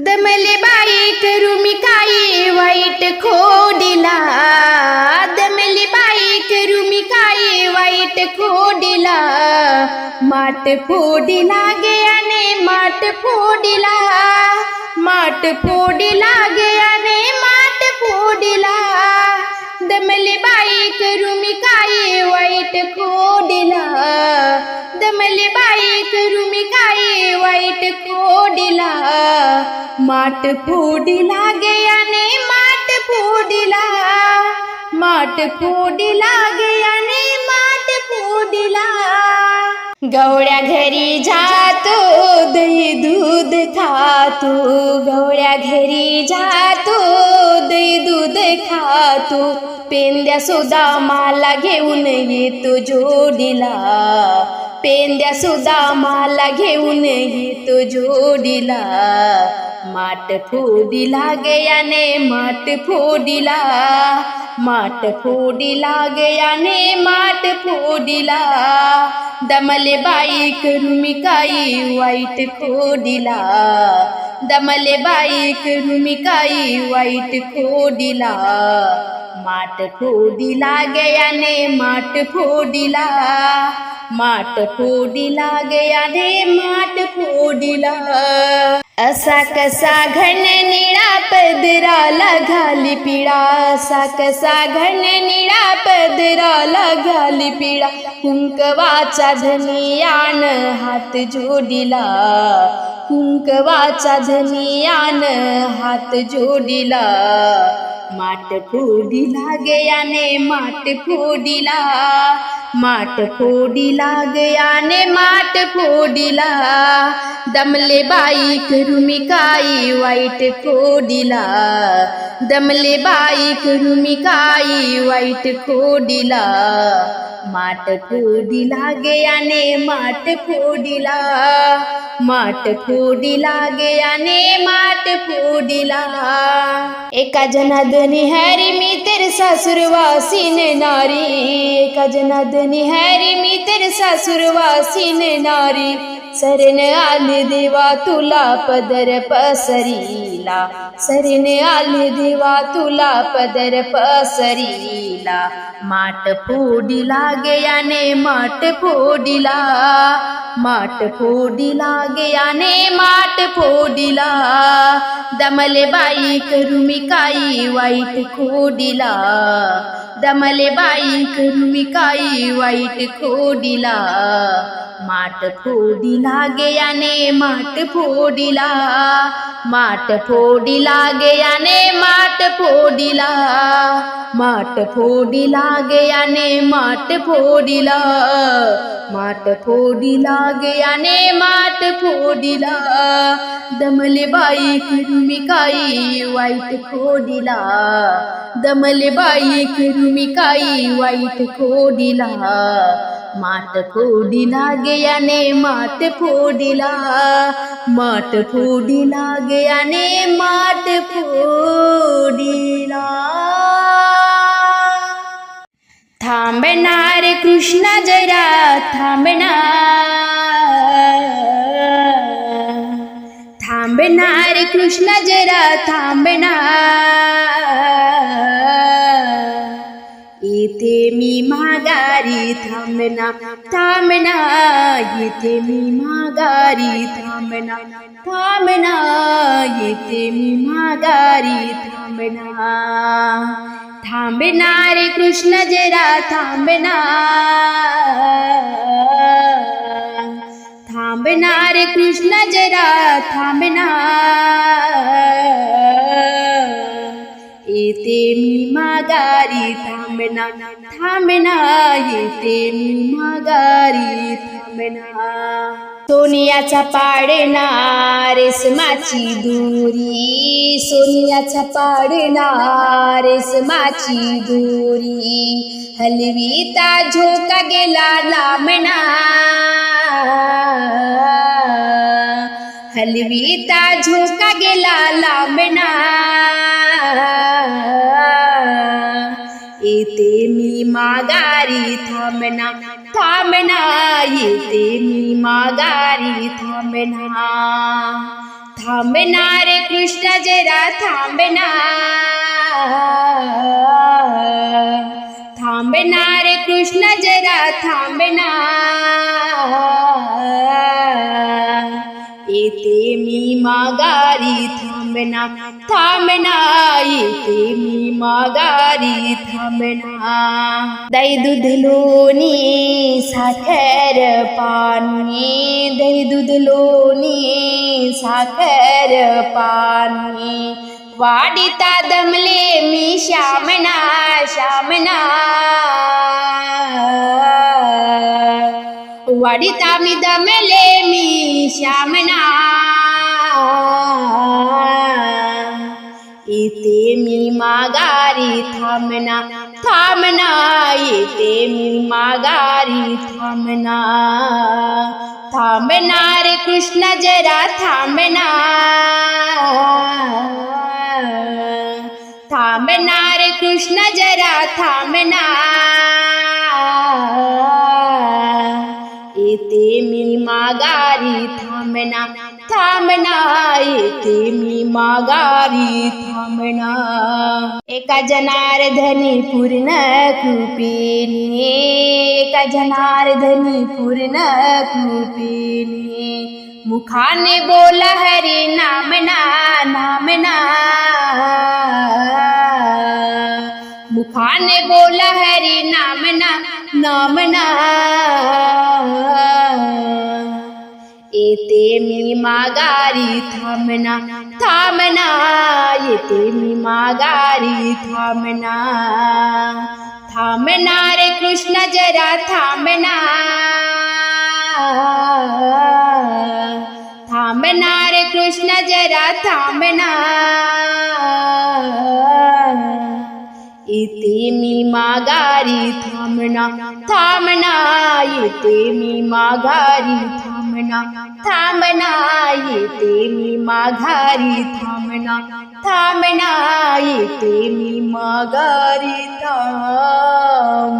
दमले बाई करू मी काही वाईट खोडीला. दमले बाई करू मी काही वाईट खोडीला. माट फोडीला गेयाने माट फोडीला. माट फोडीला मी वाईट कोडीला माट फोडीला गेयाने माट फोडीला. माट फोडीला गेयाने माट फोडीला. गवळ्या घरी जातो दही दूध खातो. गवळ्या घरी जातो दही दूध खातो. पेंद्या सुद्धा माला घेऊन येतो जोडीला. पेंद्या सुद्धा मला घेऊन येतो जोडीला. माट फोडीला गयाने माट फोडीला. माट फोडीला गयाने माट फोडीला. दमले बाई करून मी काही वाईट खोडीला दमले बाई करून मी काही वाईट खोडीला माट फोडीला गयाने माट फोडीला. माट फोडीला गयाने माट फोडीला असा कसा घन निळा पदराला घाली पिळा असा कसा घन निळा पदराला घाली पिळा कुंकवाचा धनियान हात जोडीला। कुंकवाचा धनियान हात जोडीला। माट फोडीला गयाने माट फोडीला माट फोडीला गयाने माट फोडीला दमले बाई रुमिकाई मी वाईट खोडीला दमले बाई करू मी वाईट खोडीला माट फोडीला गयाने माट फोडीला माट फोडीला गयाने माट फोडीला एका जनादनी हरी मी સસુરવાસીને નારી કજ નદ નિહારી મિત્ર સસુરવાસીને નારી सासुरवासीन आली दिवा तुला पदर पसरीला. सरण आली दिवा तुला पदर पसरीला. माट फोडीला गयाने माट फोडीला. माट फोडीला गयाने माट फोडीला. दमले बाई करू मी काही वाईट खोडीला. दमले बाई करू मी काही वाईट खोडीला. माट फोडीला गयाने माट फोडीला. माट फोडीला गयाने माट फोडीला. माट फोडीला गयाने माट फोडीला. माट फोडीला गयाने माट फोडीला. दमले बाई किरमी मी काही वाईट खोडीला दमले बाई किरमी मी काही वाईट खोडीला माट फोडीला गयाने माट फोडीला माट फोडीला गयाने माट फोडीला। थांबणार कृष्ण जरा थांबणार थांबणार कृष्ण जरा थांबणार येथे मी माघारी थांबना थांबना येथे मी माघारी थांबना थांबना येथे मी माघारी थांबना. रे कृष्ण जरा थांबना रे कृष्ण जरा थांबना. येते मी माघारी थांबना थांबना येते मी माघारी थांबना सोनियाचा पाडना रेसमाची दुरी। सोनियाचा पाडना रेसमाची दुरी। हलवीता झोका गेला लांबना हलवीता झोका गेला लांबना माघारी थांबना थांबना येते मी माघारी थांबना थांबना रे कृष्ण जरा थांबना थांबना रे कृष्ण जरा थांबना येते मी माघारी थांबना थांबना येते मी माघारी थांबना दही दूध लोणी साखर पाणी दही दूध लोणी साखर पाणी वाडिता दमले मी श्यामना श्यामना वाडिता मी दमले मी श्यामना इथे मी माघारी थांबना थांबना येते मी माघारी थांबना थांबना रे कृष्ण जरा थांबना थांबना रे कृष्ण जरा थांबना येते मी माघारी थांबना थांबना येते मी माघारी थांबना एका जनार्दनी पूर्ण कृपेने। एका जनार्दनी पूर्ण कृपेने। मुखाने बोल हरी, नामना नामना। मुखाने बोल हरी, नामना नामना। येते मी माघारी थांबना थांबना, येते मी माघारी थांबना. थांबना रे कृष्ण जरा थांबना. थांबना रे कृष्ण जरा थांबना. येते मी माघारी थांबना थांबना, येते मी माघारी थांबना थांबना माघारी थांबना थांबना येते माघारी थांबना